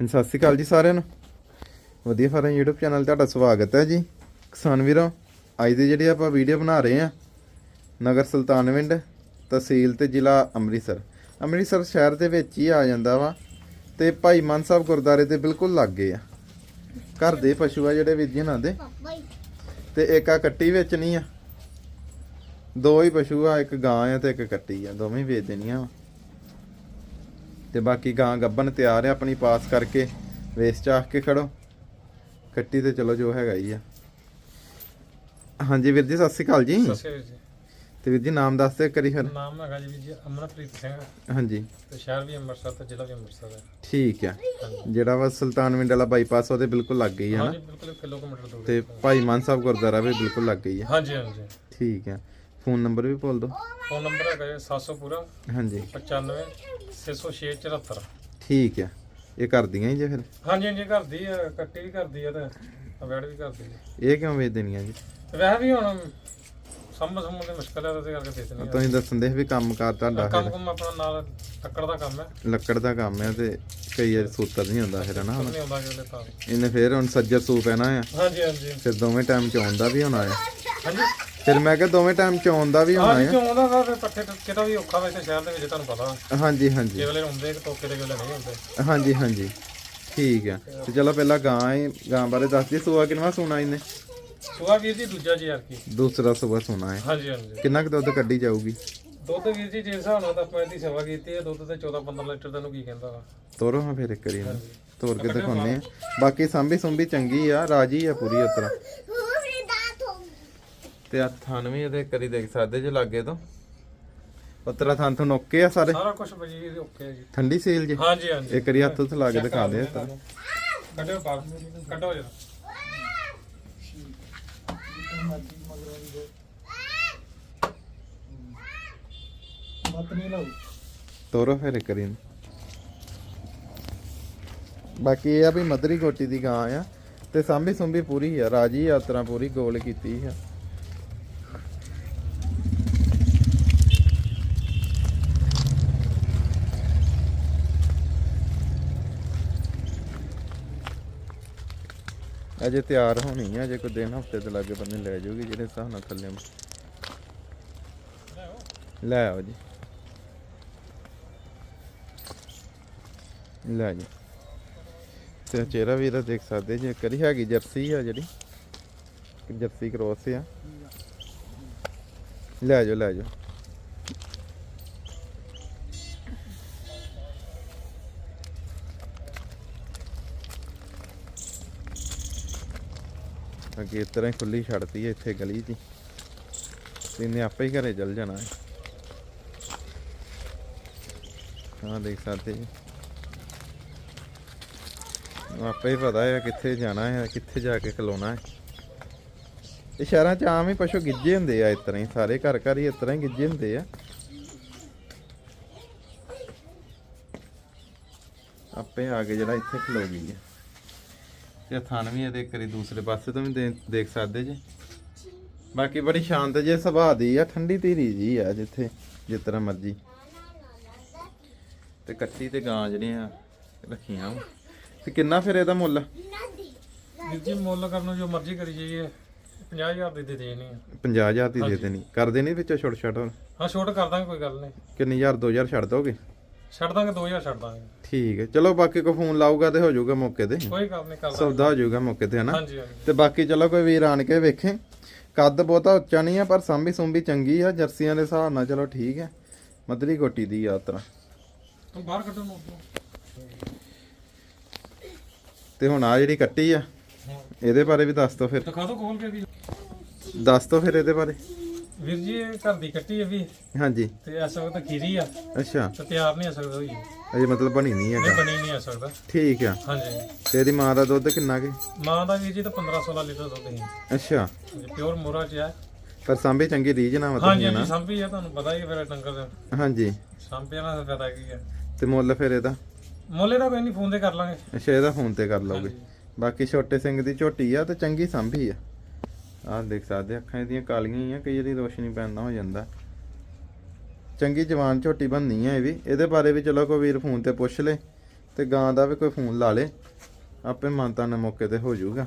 ਹਾਂਜੀ, ਸਤਿ ਸ਼੍ਰੀ ਅਕਾਲ ਜੀ ਸਾਰਿਆਂ ਨੂੰ। ਵਧੀਆ ਫਾਰਮ YouTube ਚੈਨਲ ਤੁਹਾਡਾ ਸਵਾਗਤ ਹੈ ਜੀ। ਕਿਸਾਨ ਵੀਰੋ ਅੱਜ ਦੀ ਜਿਹੜੀ ਆਪਾਂ ਵੀਡੀਓ ਬਣਾ ਰਹੇ ਆ ਨਗਰ ਸੁਲਤਾਨਵਿੰਡ ਤਹਿਸੀਲ ਤੇ ਜ਼ਿਲ੍ਹਾ ਅੰਮ੍ਰਿਤਸਰ। ਅੰਮ੍ਰਿਤਸਰ ਸ਼ਹਿਰ ਦੇ ਵਿੱਚ ਹੀ ਆ ਜਾਂਦਾ ਵਾ ਤੇ ਭਾਈ ਮਾਨ ਸਾਹਿਬ ਗੁਰਦਾਰੇ ਦੇ ਬਿਲਕੁਲ ਲਾਗੇ ਆ। ਘਰ ਦੇ ਪਸ਼ੂ ਆ ਜਿਹੜੇ ਵੀਰ ਜੀ ਇਹਨਾਂ ਦੇ। ਤੇ ਇੱਕ ਆ ਕੱਟੀ ਵੇਚਣੀ ਆ। ਦੋ ਹੀ ਪਸ਼ੂ ਆ ਇੱਕ ਗਾਂ ਆ ਤੇ ਇੱਕ ਕੱਟੀ ਆ ਦੋਵੇਂ ਹੀ ਵੇਚ ਦੇਣੀਆਂ ਵਾ ਤੇ ਬਾਕੀ ਗਾਂ ਗੱਬਨ ਤਿਆਰ ਹੈ ਆਪਣੀ ਪਾਸ ਕਰਕੇ ਵੇਸ ਚਾਹ ਕੇ ਖੜੋ। ਕੱਟੀ ਤੇ ਚਲੋ ਜੋ ਹੈਗਾ ਹੀ ਆ। ਹਾਂਜੀ ਵੀਰ ਜੀ ਸਤਿ ਸ਼੍ਰੀ ਅਕਾਲ ਜੀ। ਸਤਿ ਸ਼੍ਰੀ ਅਕਾਲ ਜੀ। ਤੇ ਵੀਰ ਜੀ ਨਾਮ ਦੱਸ ਦਿਓ ਕਰੀ ਫਿਰ। ਨਾਮ ਹੈਗਾ ਜੀ ਵੀਰ ਜੀ ਅਮਨਪ੍ਰੀਤ ਸਿੰਘ। ਹਾਂਜੀ। ਤੇ ਸ਼ਹਿਰ ਵੀ ਅੰਮ੍ਰਿਤਸਰ ਤੇ ਜ਼ਿਲ੍ਹਾ ਵੀ ਅੰਮ੍ਰਿਤਸਰ ਹੈ। ਠੀਕ ਆ। ਜਿਹੜਾ ਵਾ ਸੁਲਤਾਨਵਿੰਡ ਵਾਲਾ ਬਾਈਪਾਸ ਉਹਦੇ ਬਿਲਕੁਲ ਲੱਗ ਗਈ ਹੈ ਨਾ? ਹਾਂਜੀ ਬਿਲਕੁਲ ਕਿਲੋਮੀਟਰ ਦੂਰ ਤੇ ਭਾਈ ਮਾਨ ਸਾਹਿਬ ਗੁਰਦੁਆਰਾ ਵੀ ਬਿਲਕੁਲ ਲੱਗ ਗਈ ਹੈ। ਹਾਂਜੀ ਹਾਂਜੀ। ਠੀਕ ਆ ਫੋਨ ਨੰਬਰ ਵੀ ਬੋਲ ਦਿਓ ਫੋਨ ਨੰਬਰ ਹੈਗਾ ਜੀ 700 ਪੂਰਾ ਹਾਂਜੀ। 95 606 74 ਠੀਕ ਆ। ਇਹ ਕਰਦੀਆਂ ਹੀ ਜੇ ਫਿਰ? ਹਾਂਜੀ ਹਾਂਜੀ ਘਰ ਦੀ ਆ ਕੱਟੀ ਵੀ ਕਰਦੀ ਆ ਤੇ ਵੈੜ ਵੀ ਕਰਦੀ ਆ। ਇਹ ਕਿਉਂ ਵੇਚ ਦੇਣੀਆਂ ਜੀ? ਵੈਸੇ ਵੀ ਹੁਣ ਸਮਝ ਸਮਝ ਦੀ ਮੁਸ਼ਕਲ ਹੈ ਤੇ ਕਰਕੇ ਦੇ ਦਿੰਦੇ ਤੁਸੀਂ ਦੱਸਣ ਦੇ ਵੀ ਕੰਮਕਾਰ ਤੁਹਾਡਾ ਆ ਕੰਮ ਕੰਮ ਆਪਣਾ ਨਾਲ ਲੱਕੜ ਦਾ ਕੰਮ ਹੈ ਲੱਕੜ ਦਾ ਕੰਮ ਹੈ ਤੇ ਕਈ ਵਾਰ ਸੂਤਰ ਨਹੀਂ ਹੁੰਦਾ ਫਿਰ ਨਾ ਹੁਣ ਨਹੀਂ ਤਾਂ ਇਹਨੇ ਫਿਰ ਹੁਣ ਸੱਜਰ ਸੂ ਪੈਣਾ ਆ? ਹਾਂਜੀ ਹਾਂਜੀ। ਫਿਰ ਦੋਵੇਂ ਟਾਈਮ ਚ ਆਉਂਦਾ ਵੀ ਹੋਣਾ ਆ ਹਾਂਜੀ। ਫਿਰ ਮੈਂ ਕਿਹਾ ਦੋਵੇਂ ਟਾਈਮ ਚ ਆਉਂਦਾ ਵੀ ਹੋਣਾ ਹਾਂਜੀ ਕਿਉਂ ਵਾ ਫਿਰ ਪੱਠੇ ਕਿਤਾ ਵੀ ਔਖਾ ਵੈਸੇ ਸ਼ਹਿਰ ਦੇ ਵਿੱਚ ਤੁਹਾਨੂੰ ਪਤਾ ਆ ਹਾਂਜੀ ਹਾਂਜੀ। ਕਿ ਵੇਲੇ ਹੁੰਦੇ ਕਿ ਟੋਕੇ ਦੇ ਵੇਲੇ ਨਹੀਂ ਹੁੰਦੇ। ਹਾਂਜੀ ਹਾਂਜੀ। ਠੀਕ ਆ। ਤੇ ਚਲੋ ਪਹਿਲਾਂ ਗਾਂ ਹੈ ਗਾਂ ਬਾਰੇ ਦੱਸ ਦੀ ਸੂਆ ਕਿੰਨਾ ਸੋਨਾ ਇਹਨੇ? ਸੁਆ ਵੀਰ ਜੀ ਦੂਜਾ ਜੀ ਯਾਰ ਕੀ। ਦੂਸਰਾ ਸੂਆ ਸੋਨਾ ਹੈ। ਹਾਂਜੀ ਹਾਂਜੀ। ਕਿੰਨਾ ਕੁ ਦੁੱਧ ਕੱਢੀ ਜਾਊਗੀ? ਦੁੱਧ ਵੀਰ ਜੀ ਜੇ ਹਿਸਾਬ ਨਾਲ ਤਾਂ ਆਪਾਂ ਇਹਦੀ ਸੇਵਾ ਕੀਤੀ ਹੈ ਦੁੱਧ ਤੇ 14 15 ਲੀਟਰ ਤੈਨੂੰ ਕੀ ਕਹਿੰਦਾ ਵਾ। ਤੋਰੋ ਹਾਂ ਫਿਰ ਇੱਕ ਵਾਰੀ ਇਹਨੂੰ। ਤੋਰ ਕੇ ਦਿਖਾਉਨੇ ਆ ਬਾਕੀ ਸੰਭੀ ਸੁੰਭੀ ਚੰਗੀ ਆ ਰਾਜੀ ਆ ਪੂਰੀ ਉਤਰਾ ਤੇ ਆ ਥਣ ਵੀ ਇਹਦੇ ਕਰੀ ਦੇਖ ਸਕਦੇ ਜੇ ਲਾਗੇ ਤੋਂ। ਉਤਰਾ ਥਣ ਤੋਂ ਨੋਕੇ ਆ ਸਾਰੇ? ਸਾਰਾ ਕੁਝ ਬਜੀ ਓਕੇ ਜੀ। ਠੰਡੀ ਸੇਲ ਜੀ? ਹਾਂਜੀ ਹਾਂਜੀ। ਇੱਕ ਵਾਰੀ ਹੱਥ ਉੱਤੇ ਲਾ ਕੇ ਦਿਖਾ ਦੇ ਤਾਂ। ਕੱਢੋ ਪਾ ਕੱਢੋ ਜਰਾ। ਮਤ ਨਹੀਂ ਲਾਉ ਤੋਰੋ ਫਿਰ ਇੱਕ ਵਾਰੀ। ਬਾਕੀ ਇਹ ਆ ਵੀ ਮਦਰੀ ਗੋਟੀ ਦੀ ਗਾਂ ਆ। ਤੇ ਸਾਂਭੀ ਸੁੰਭੀ ਪੂਰੀ ਆ ਰਾਜੀ ਆ ਉਤਰਾ ਪੂਰੀ ਗੋਲ ਕੀਤੀ ਆ। ਅਜੇ ਤਿਆਰ ਹੋਣੀ ਆ, ਅਜੇ ਕੋਈ ਦਿਨ ਹਫ਼ਤੇ ਤੇ ਲਾਗੇ ਬੰਨੇ ਲੈ ਜਾਊਗੀ ਜਿਹੜੇ ਹਿਸਾਬ ਨਾਲ ਥੱਲੇ ਲੈ ਆਓ ਜੀ। ਲੈ ਜੀ। ਤੇ ਚਿਹਰਾ ਵੀ ਇਹਦਾ ਦੇਖ ਸਕਦੇ ਜੇ ਕਰੀ ਹੈਗੀ ਜਰਸੀ ਆ ਜਿਹੜੀ। ਜਰਸੀ ਕਰੋਸ ਆ। ਲੈ ਜਾਓ ਲੈ ਜਾਓ। ਅੱਗੇ ਇਸ ਤਰ੍ਹਾਂ ਹੀ ਖੁੱਲੀ ਛੱਡਤੀ ਹੈ, ਇੱਥੇ ਗਲੀ 'ਚ ਇਹਨੇ ਆਪੇ ਹੀ ਘਰੇ ਚਲ ਜਾਣਾ ਹੈ। ਹਾਂ ਦੇਖ ਸਕਦੇ ਜੀ। ਆਪੇ ਹੀ ਪਤਾ ਹੈ ਕਿੱਥੇ ਜਾਣਾ ਹੈ, ਕਿੱਥੇ ਜਾ ਕੇ ਖਲੋਣਾ ਹੈ। ਇਹ ਸ਼ਹਿਰਾਂ 'ਚ ਆਮ ਹੀ ਪਸ਼ੂ ਗਿੱਜੇ ਹੁੰਦੇ ਆ ਇਸ ਤਰ੍ਹਾਂ ਹੀ, ਸਾਰੇ ਘਰ ਘਰ ਹੀ ਇਸ ਤਰ੍ਹਾਂ ਹੀ ਗਿੱਜੇ ਹੁੰਦੇ ਆ। ਆਪੇ ਆ ਕੇ ਜਿਹੜਾ ਇੱਥੇ ਖਲੋ ਗਈ ਹੈ। ਤੇ ਥਣ ਵੀ ਇਹਦੇ ਕਰੀ ਦੂਸਰੇ ਪਾਸੇ ਤੋਂ ਵੀ ਦੇ- ਦੇਖ ਸਕਦੇ ਜੀ। ਬਾਕੀ ਬੜੀ ਸ਼ਾਂਤ ਜੇ ਸੁਭਾਅ ਦੀ ਆ ਠੰਡੀ ਧੀਰੀ ਜੀ ਆ ਜਿੱਥੇ ਜਿਸ ਤਰ੍ਹਾਂ ਮਰਜ਼ੀ। ਤੇ ਕੱਟੀ ਤੇ ਗਾਂ ਜਿਹੜੀਆਂ ਰੱਖੀਆਂ ਵਾਂ। ਤੇ ਕਿੰਨਾ ਫਿਰ ਇਹਦਾ ਮੁੱਲ? ਵੀਰ ਜੀ ਮੁੱਲ ਕਰਨ ਨੂੰ ਜੋ ਮਰਜ਼ੀ ਕਰੀ ਜਾਈਏ। 50000 ਦੀ ਦੇ ਦੇਣੀ ਆ। 50000 ਦੀ ਦੇ ਦੇਣੀ। ਕਰਦੇ ਨਹੀਂ ਵਿੱਚੋਂ ਛੋਟ ਛੋਟ ਹੋਰ? ਹਾਂ ਛੋਟ ਕਰ ਦਾਂਗੇ ਕੋਈ ਗੱਲ ਨਹੀਂ। ਕਿੰਨੀ ਹਜ਼ਾਰ 2000 ਛੱਡ ਦੋਗੇ? ਛੱਡ ਦਾਂਗੇ 2000 ਛੱਡ ਦਾਂਗੇ। ਠੀਕ ਹੈ ਚਲੋ ਬਾਕੀ ਕੋ ਫੋਨ ਲਾਊਗਾ ਤੇ ਹੋ ਜਾਊਗਾ ਮੌਕੇ ਤੇ। ਕੋਈ ਗੱਲ ਨਹੀਂ ਕਰ ਸੌਦਾ ਹੋ ਜਾਊਗਾ ਮੌਕੇ ਤੇ ਹਨਾ? ਹਾਂਜੀ ਹਾਂਜੀ। ਤੇ ਬਾਕੀ ਚਲੋ ਕੋਈ ਵੀਰ ਆਣ ਕੇ ਵੇਖੇ। ਕੱਦ ਬਹੁਤਾ ਉੱਚਾ ਨਹੀਂ ਆ ਪਰ ਸਾਂਭੀ ਸੁੰਭੀ ਚੰਗੀ ਆ ਜਰਸੀਆਂ ਦੇ ਹਿਸਾਬ ਨਾਲ ਚਲੋ ਠੀਕ ਹੈ ਮਦਰੀ ਗੋਟੀ ਦੀ ਯਾਤਰਾ ਤੂੰ ਬਾਹਰ ਕੱਢੋ ਨੂੰ ਤੇ ਹੁਣ ਆ ਜਿਹੜੀ ਕੱਟੀ ਆ ਇਹਦੇ ਬਾਰੇ ਵੀ ਦੱਸ ਫਿਰ। ਦਿਖਾ ਦੋ ਖੋਲ ਕੇ ਵੀ। ਦੱਸ ਦਿਓ ਫਿਰ ਇਹਦੇ ਬਾਰੇ। ਵੀਰ ਜੀ ਇਹ ਘਰ ਦੀ ਕੱਟੀ ਹੈ ਵੀ। ਹਾਂਜੀ। ਤੇ ਇਸ ਵਕਤ ਖੀਰੀ ਆ। ਅੱਛਾ। ਤੇ ਤਿਆਰ ਨਹੀਂ ਆ ਸਕਦਾ ਹੋਈ ਅਜੇ ਮਤਲਬ ਬਣੀ ਨਹੀਂ ਨਹੀਂ ਹੈਗਾ ਬਣੀ ਨਹੀਂ ਆ ਸਕਦਾ। ਠੀਕ ਆ। ਹਾਂਜੀ। ਤੇ ਇਹਦੀ ਮਾਂ ਦਾ ਦੁੱਧ ਕਿੰਨਾ ਕੇ? ਮਾਂ ਦਾ ਵੀਰ ਜੀ ਤਾਂ 15 16 ਲੀਟਰ ਦੁੱਧ ਹੈ ਅੱਛਾ। ਪਿਓਰ ਮੋਰਾ ਚ ਹੈ ਪਰ ਸਾਂਭੇ ਚੰਗੀ ਰੀਝ ਨਾ ਹਾਂਜੀ ਮਤਲਬ ਹਾਂਜੀ ਨਾ? ਸੰਭੀ ਆ ਤੁਹਾਨੂੰ ਪਤਾ ਹੀ ਹੈ ਫਿਰ ਡੰਗਰ ਦਾ। ਹਾਂਜੀ। ਸੰਭਿਆ ਨਾਲ ਫਾਇਦਾ ਕੀ ਹੈ ਤੇ ਮੁੱਲ ਫਿਰ ਇਹਦਾ? ਮੁੱਲੇ ਦਾ ਕੋਈ ਨਹੀਂ ਫੋਨ ਤੇ ਕਰ ਲਾਂਗੇ। ਅੱਛਾ ਇਹਦਾ ਫੋਨ ਤੇ ਕਰ ਲਓਗੇ ਬਾਕੀ ਛੋਟੇ ਸਿੰਘ ਦੀ ਝੋਟੀ ਆ ਤੇ ਚੰਗੀ ਸੰਭੀ ਆ। ਆਹ ਦੇਖ ਸਕਦੇ ਅੱਖਾਂ ਇਹਦੀਆਂ ਕਾਲੀਆਂ ਹੀ ਆ, ਕਈ ਵਾਰੀ ਰੋਸ਼ਨੀ ਪੈਂਦਾ ਹੋ ਜਾਂਦਾ। ਚੰਗੀ ਜਵਾਨ ਝੋਟੀ ਬੰਨੀ ਆ ਇਹ ਵੀ। ਇਹਦੇ ਬਾਰੇ ਵੀ ਚਲੋ ਕੋਈ ਵੀਰ ਫੋਨ ਤੇ ਪੁੱਛ ਲੇ ਤੇ ਗਾਂ ਦਾ ਵੀ ਕੋਈ ਫੋਨ ਲਾ ਲੇ। ਆਪੇ ਮਾਨਤਾ ਨੇ ਮੌਕੇ ਤੇ ਹੋ ਜਾਊਗਾ।